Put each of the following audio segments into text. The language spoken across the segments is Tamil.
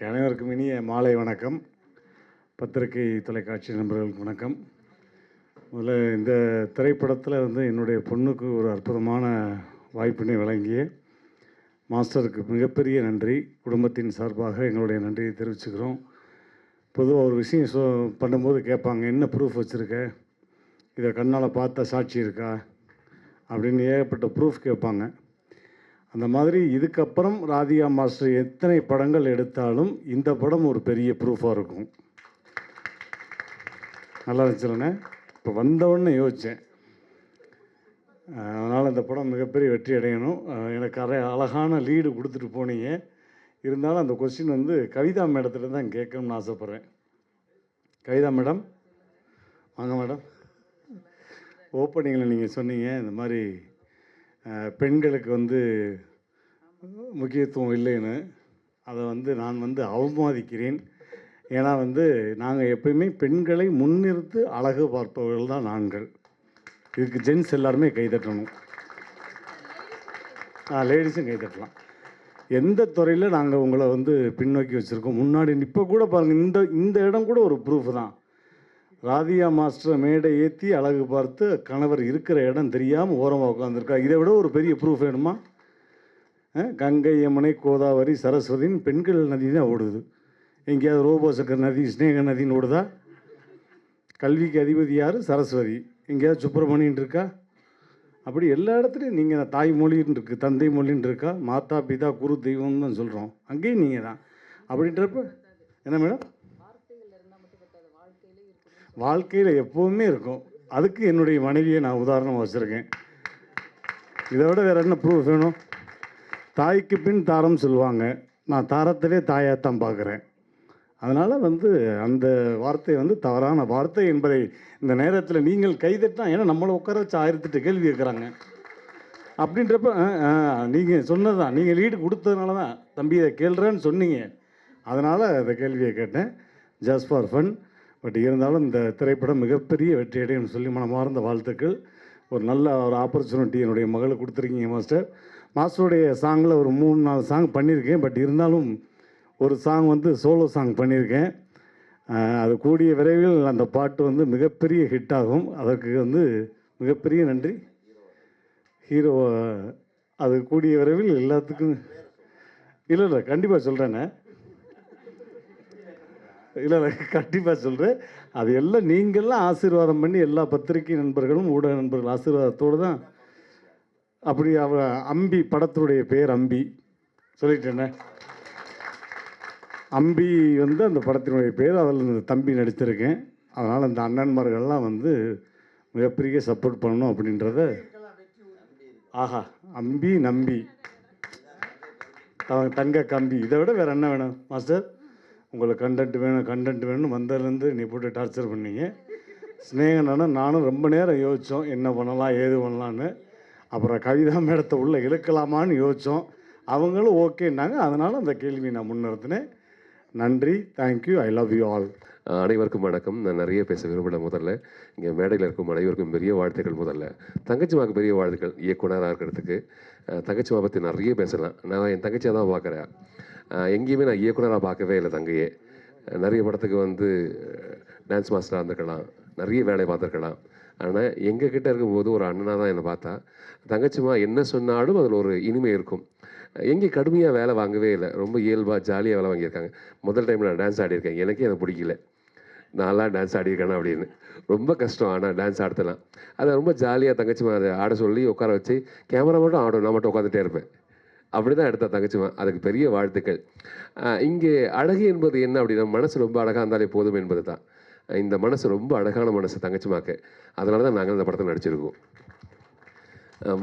அனைவருக்கும் இனிய மாலை வணக்கம். பத்திரிகை தொலைக்காட்சி நண்பர்களுக்கு வணக்கம். முதல்ல இந்த திரைப்படத்தில் வந்து என்னுடைய பொண்ணுக்கு ஒரு அற்புதமான வாய்ப்பினை வழங்கிய மாஸ்டருக்கு மிகப்பெரிய நன்றி. குடும்பத்தின் சார்பாக எங்களுடைய நன்றியை தெரிவிச்சுக்கிறோம். பொதுவாக ஒரு விஷயம் சொ பண்ணும்போது கேட்பாங்க என்ன ப்ரூஃப் வச்சுருக்க? இதை கண்ணால் பார்த்த சாட்சி இருக்கா? அப்படின்னு ஏகப்பட்ட ப்ரூஃப் கேட்பாங்க. அந்த மாதிரி இதுக்கப்புறம் ராதிகா மாஸ்டர் எத்தனை படங்கள் எடுத்தாலும் இந்த படம் ஒரு பெரிய ப்ரூஃபாக இருக்கும். நல்லா இருந்துச்சுலண்ணே? இப்போ வந்தவுடனே யோசித்தேன் அதனால் இந்த படம் மிகப்பெரிய வெற்றி அடையணும். எனக்கு அரை அழகான லீடு கொடுத்துட்டு போனீங்க. இருந்தாலும் அந்த கொஸ்டின் வந்து கவிதா மேடத்தில் தான் கேட்கணும்னு ஆசைப்பட்றேன். கவிதா மேடம்? வாங்க மேடம். ஓப்பனிங்கில் நீங்கள் சொன்னீங்க இந்த மாதிரி பெண்களுக்கு வந்து முக்கியத்துவம் இல்லைன்னு. அதை வந்து நான் வந்து அவமதிக்கிறேன் ஏன்னா வந்து நாங்கள் எப்பயுமே பெண்களை முன்னிறுத்து அழகு பார்ப்பவர்கள் தான் நாங்கள். இதுக்கு ஜென்ஸ் எல்லாருமே கைதட்டணும் லேடிஸும் கைதட்டலாம் எந்த துறையில் நாங்கள் உங்களை வந்து பின்னோக்கி வச்சுருக்கோம்? முன்னாடி இப்போ கூட பாருங்கள் இந்த இந்த இடம் கூட ஒரு ப்ரூஃப் தான். ராதியா மாஸ்டர் மேடை ஏற்றி அழகு பார்த்து கணவர் இருக்கிற இடம் தெரியாமல் ஓரமாக உட்காந்துருக்கா இதை விட ஒரு பெரிய ப்ரூஃப் வேணுமா? கங்கை யமுனை கோதாவரி சரஸ்வதின்னு பெண்கள் நதி தான் ஓடுது. எங்கேயாவது ரோபோசக்கர் நதி ஸ்னேக நதின்னு ஓடுதா? கல்விக்கு அதிபதி யார்? சரஸ்வதி. எங்கேயாவது சுப்பிரமணின்னு இருக்கா? அப்படி எல்லா இடத்துலையும் நீங்கள் தாய்மொழின்னு இருக்குது தந்தை மொழின்னு இருக்கா? மாதா பிதா குரு தெய்வம்னு தான் சொல்கிறோம் அங்கேயும் நீங்கள் தான். அப்படின்றப்ப என்ன மேடம்? வாழ்க்கையில் எப்போவுமே இருக்கும். அதுக்கு என்னுடைய மனைவியை நான் உதாரணமாக வச்சுருக்கேன். இதை விட வேறு என்ன ப்ரூஃப் வேணும்? தாய்க்கு பின் தாரம் சொல்லுவாங்க. நான் தாரத்திலே தாயாகத்தான் பார்க்குறேன். அதனால் வந்து அந்த வார்த்தை வந்து தவறான வார்த்தை என்பதை இந்த நேரத்தில் நீங்கள் கைதட்டா ஏன்னா நம்மளை உட்கார வச்சு ஆயிரத்தெட்டு கேள்வி கேட்குறாங்க. அப்படின்றப்ப நீங்கள் சொன்னது தான் நீங்கள் லீடு கொடுத்ததுனால தான் தம்பி இதை கேள்றேன்னு சொன்னீங்க. அதனால் அந்த கேள்வியை கேட்டேன். ஜஸ்ட் ஃபார் ஃபன் பட் இருந்தாலும் இந்த திரைப்படம் மிகப்பெரிய வெற்றி அடையும் சொல்லி மனமார்ந்த வாழ்த்துக்கள். ஒரு நல்ல ஒரு ஆப்பர்ச்சுனிட்டி என்னுடைய மகளுக்கு கொடுத்துருக்கீங்க மாஸ்டர் மாஸ்டருடைய சாங்கில் ஒரு மூணு நாலு சாங் பண்ணியிருக்கேன். பட் இருந்தாலும் ஒரு சாங் வந்து சோலோ சாங் பண்ணியிருக்கேன். அது கூடிய விரைவில் அந்த பாட்டு வந்து மிகப்பெரிய ஹிட் ஆகும். அதற்கு வந்து மிகப்பெரிய நன்றி. ஹீரோ அது கூடிய விரைவில் எல்லாத்துக்கும் இல்லை இல்லை கண்டிப்பாக சொல்கிறேண்ணே இல்லை இல்லை கண்டிப்பாக சொல்கிறேன் அது எல்லாம் நீங்கள்லாம் ஆசீர்வாதம் பண்ணி எல்லா பத்திரிகை நண்பர்களும் ஊடக நண்பர்கள் ஆசீர்வாதத்தோடு தான் அப்படி அவ அம்பி படத்துடைய பேர் அம்பி. சொல்லிட்டேனே? அம்பி வந்து அந்த படத்தினுடைய பேர் அதில் இந்த தம்பி நடிச்சிருக்கேன். அதனால் இந்த அண்ணன்மார்கள்லாம் வந்து மிகப்பெரிய சப்போர்ட் பண்ணணும் அப்படின்றத ஆஹா அம்பி நம்பி. தங்க கம்பி. இதை விட வேறு என்ன வேணும் மாஸ்டர்? உங்களுக்கு கண்டென்ட் வேணும் கண்டென்ட் வேணும்னு வந்ததுலேருந்து நீ போட்டு டார்ச்சர் பண்ணீங்க. ஸ்னேகனா நானும் ரொம்ப நேரம் யோசித்தோம் என்ன பண்ணலாம் ஏது பண்ணலான்னு அப்புறம் கவிதா மேடத்தை உள்ளே இழுக்கலாமான்னு யோசித்தோம் அவங்களும் ஓகேன்னாங்க. அதனால் அந்த கேள்வி நான் முன்னிறுத்தினேன். நன்றி thank you I love you all அனைவருக்கும் வணக்கம். நான் நிறைய பேச விரும்பல முதல்ல இங்கே மேடையில் இருக்கும் அனைவருக்கும் பெரிய வாழ்த்துக்கள் முதல்ல. தங்கச்சிமாவுக்கு பெரிய வாழ்த்துக்கள் இயக்குனராக இருக்கிறதுக்கு. அஹ் தங்கச்சிமா பற்றி நிறைய பேசலாம். நான் என் தங்கச்சியாக தான் பார்க்குறேன். எங்கேயுமே நான் இயக்குனராக பார்க்கவே இல்லை தங்கையே. நிறைய படத்துக்கு வந்து டான்ஸ் மாஸ்டராக இருந்திருக்கலாம். நிறைய வேலை பார்த்துருக்கலாம். ஆனால் எங்கள் கிட்டே இருக்கும்போது ஒரு அண்ணனாக தான் என்னை பார்த்தா தங்கச்சிமா என்ன சொன்னாலும் அதில் ஒரு இனிமை இருக்கும். எங்கே கடுமையாக வேலை வாங்கவே இல்லை. ரொம்ப இயல்பாக ஜாலியாக வேலை வாங்கியிருக்காங்க. முதல் டைம் நான் டான்ஸ் ஆடியிருக்கேன். எனக்கே எனக்கு பிடிக்கல. நான்லாம் டான்ஸ் ஆடியிருக்கேனா அப்படின்னு. ரொம்ப கஷ்டம். ஆனால் டான்ஸ் ஆடுத்தலாம் அதை ரொம்ப ஜாலியாக தங்கச்சிமா அதை ஆட சொல்லி உட்கார வச்சு கேமரா மட்டும் ஆடும். நான் மட்டும் உட்காந்துட்டே இருப்பேன். அப்படி தான் எடுத்தா தங்கச்சிமா அதுக்கு பெரிய வாழ்த்துக்கள். இங்கே அழகு என்பது என்ன அப்படின்னா மனசு ரொம்ப அழகாக இருந்தாலே போதும் என்பது தான் இந்த மனசு ரொம்ப அழகான மனசு தங்கச்சிமாக்கு. அதனால தான் நாங்கள் இந்த படத்தில் நடிச்சிருக்கோம்.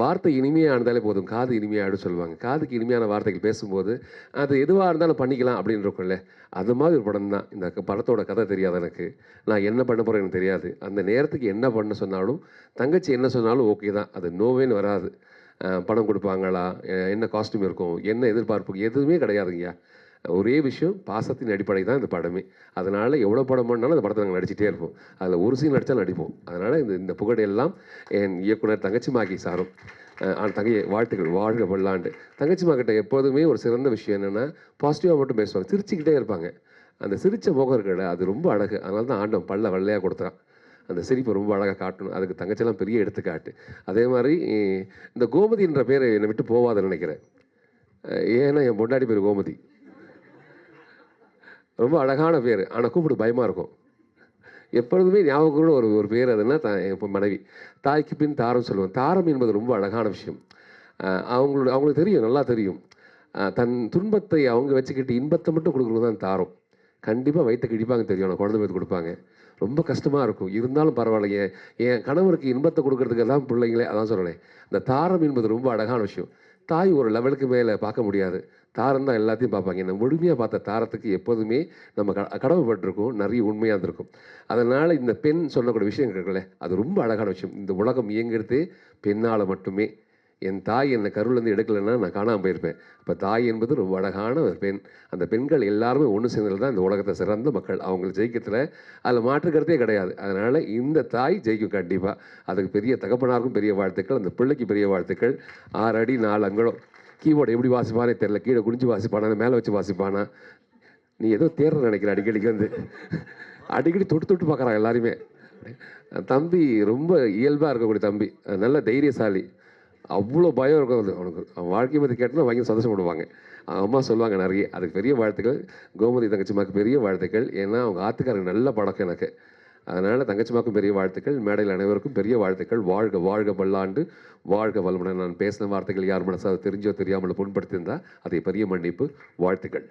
வார்த்தை இனிமையாக இருந்தாலே போதும். காது இனிமையாடு சொல்லுவாங்க. காதுக்கு இனிமையான வார்த்தைகள் பேசும்போது அது எதுவாக இருந்தாலும் பண்ணிக்கலாம் அப்படின்னு இருக்கும்ல. அது மாதிரி ஒரு படம் தான் இந்த படத்தோட கதை தெரியாது எனக்கு. நான் என்ன பண்ண போகிறேன் எனக்கு தெரியாது. அந்த நேரத்துக்கு என்ன பண்ண சொன்னாலும் தங்கச்சி என்ன சொன்னாலும் ஓகே தான். அது நோவேன்னு வராது. பணம் கொடுப்பாங்களா? என்ன காஸ்ட்யூம் இருக்கும்? என்ன எதிர்பார்ப்பு? எதுவுமே கிடையாதுங்கய்யா. ஒரே விஷயம் பாசத்தின் அடிப்படை தான் இந்த படமே. அதனால் எவ்வளோ படம் பண்ணாலும் அந்த படத்தை நாங்கள் நடிச்சிட்டே இருப்போம். அதில் ஒரு சீன் நடித்தாலும் நடிப்போம். அதனால் இந்த இந்த புகழையெல்லாம் என் இயக்குனர் தங்கச்சி மாக்கி சாரும் ஆனால் தங்கையை வாழ்த்துக்கள் வாழ்க பல்லாண்டு தங்கச்சி மாக்கிட்ட எப்போதுமே ஒரு சிறந்த விஷயம் என்னென்னா பாசிட்டிவாக மட்டும் பேசுவாங்க. சிரிச்சுக்கிட்டே இருப்பாங்க. அந்த சிரிச்ச முகம் அது ரொம்ப அழகு. அதனால தான் ஆண்டம் பல்ல வெள்ளையாக கொடுத்துறான் அந்த சிரிப்பை ரொம்ப அழகாக காட்டணும். அதுக்கு தங்கச்சியெல்லாம் பெரிய எடுத்துக்காட்டு. அதே மாதிரி இந்த கோமதின்ற பேரை என்னை விட்டு போவாதுன்னு நினைக்கிறேன். ஏன்னா என் பொண்டாடி பேர் கோமதி. ரொம்ப அழகான பேர். ஆனால் கூப்பிட்டு பயமாக இருக்கும். எப்பொழுதுமே ஞாபகம் ஒரு ஒரு பேர் அதுன்னா தான் இப்போ மனைவி. தாய்க்கு பின் தாரம் சொல்லுவேன் தாரம் என்பது ரொம்ப அழகான விஷயம். அவங்களோட அவங்களுக்கு தெரியும் நல்லா தெரியும். தன் துன்பத்தை அவங்க வச்சுக்கிட்டு இன்பத்தை மட்டும் கொடுக்குறது தான் தாரம். கண்டிப்பாக வயிற்று கிடிப்பாங்க தெரியும். ஆனால் குழந்தை பேர் கொடுப்பாங்க. ரொம்ப கஷ்டமாக இருக்கும். இருந்தாலும் பரவாயில்லைங்க என் கணவருக்கு இன்பத்தை கொடுக்கறதுக்கு தான் பிள்ளைங்களே அதான் சொல்கிறேன் இந்த தாரம் என்பது ரொம்ப அழகான விஷயம். தாய் ஒரு லெவலுக்கு மேலே பார்க்க முடியாது. தாரம் தான் எல்லாத்தையும் பார்ப்பாங்க. இந்த முழுமையாக பார்த்த தாரத்துக்கு எப்போதுமே நம்ம க கடமைப்பட்டிருக்கோம். நிறைய உண்மையாக இருந்திருக்கும். அதனால் இந்த பெண் சொல்லக்கூடிய விஷயம் இருக்குல்ல அது ரொம்ப அழகான விஷயம். இந்த உலகம் இயங்குறது பெண்ணால் மட்டுமே என் தாய் என்னை கருவிலேருந்து எடுக்கலைன்னா நான் காணாமல் போயிருப்பேன். அப்போ தாய் என்பது ரொம்ப அழகான ஒரு பெண். அந்த பெண்கள் எல்லாருமே ஒன்று சேர்ந்தது தான் இந்த உலகத்தை சிறந்த மக்கள். அவங்க ஜெயிக்கிறதுல அதில் மாற்றுக்கிறதே கிடையாது. அதனால் இந்த தாய் ஜெயிக்கும் கண்டிப்பாக அதுக்கு பெரிய தகப்பனாருக்கும் பெரிய வாழ்த்துக்கள். அந்த பிள்ளைக்கு பெரிய வாழ்த்துக்கள். ஆறு அடி நாலு அங்குலம். கீபோர்டு எப்படி வாசிப்பானே தெரில கீழே குனிஞ்சு வாசிப்பானா? மேலே வச்சு வாசிப்பானா? நீ ஏதோ தேர்ற நினைக்கிற அடிக்கடிக்கு வந்து. அடிக்கடி தொட்டு தொட்டு பார்க்குறான் எல்லாருமே. தம்பி ரொம்ப இயல்பாக இருக்கக்கூடிய தம்பி. நல்ல தைரியசாலி. அவ்வளோ பயம் இருக்கும் அது. அவனுக்கு அவன் வாழ்க்கை பற்றி கேட்டால் வாங்கி சந்தோஷப்படுவாங்க. அவன் அம்மா சொல்லுவாங்க நிறைய அதுக்கு பெரிய வாழ்த்துக்கள். கோமதி தங்கச்சிமாக்கு பெரிய வாழ்த்துக்கள். ஏன்னா அவங்க ஆத்துக்காரங்க நல்ல பழக்கம் எனக்கு. அதனால் தங்கச்சிமாக்கும் பெரிய வாழ்த்துக்கள். மேடையில் அனைவருக்கும் பெரிய வாழ்த்துக்கள். வாழ்க வாழ்க பல்லாண்டு வாழ்க வளமுடன் நான் பேசின வார்த்தைகள் யார் மனசாக தெரிஞ்சோ தெரியாமல் புண்படுத்தியிருந்தால் அதை பெரிய மன்னிப்பு வாழ்த்துக்கள்.